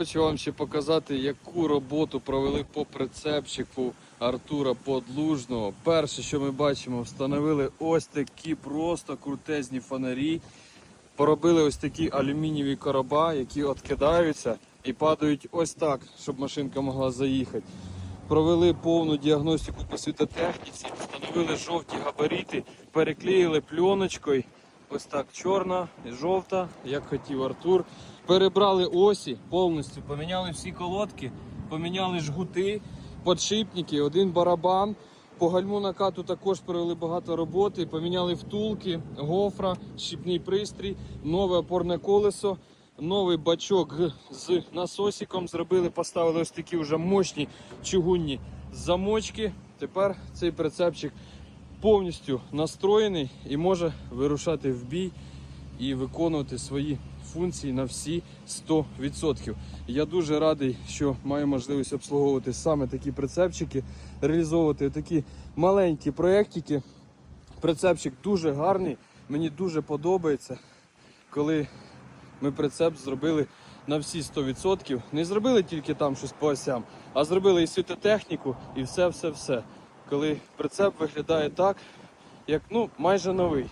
Хочу вам ще показати, яку роботу провели по прицепчику Артура Подлужного. Перше, що ми бачимо, встановили ось такі просто крутезні фонарі. Поробили ось такі алюмінієві короба, які откидаються і падають ось так, щоб машинка могла заїхати. Провели повну діагностику по світотехніці, встановили жовті габарити, переклеїли пленочкою. Ось так чорна і жовта, як хотів Артур. Перебрали осі повністю, поміняли всі колодки, поміняли жгути, подшипники, один барабан. По гальму накату також провели багато роботи, поміняли втулки, гофра, щіпний пристрій, нове опорне колесо, новий бачок з насосиком зробили, поставили ось такі вже мощні чугунні замочки. Тепер цей прицепчик повністю настроєний і може вирушати в бій і виконувати свої функції на всі 100%. Я дуже радий, що маю можливість обслуговувати саме такі прицепчики, реалізовувати такі маленькі проєктики. Прицепчик дуже гарний, мені дуже подобається, коли ми прицеп зробили на всі 100%. Не зробили тільки там щось по осям, а зробили і світотехніку, і все-все-все. Коли прицеп виглядає так, як ну, майже новий.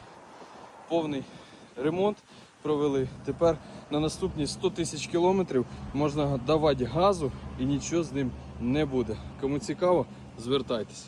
Повний ремонт провели. Тепер на наступні 100 тисяч кілометрів можна давати газу і нічого з ним не буде. Кому цікаво, звертайтесь.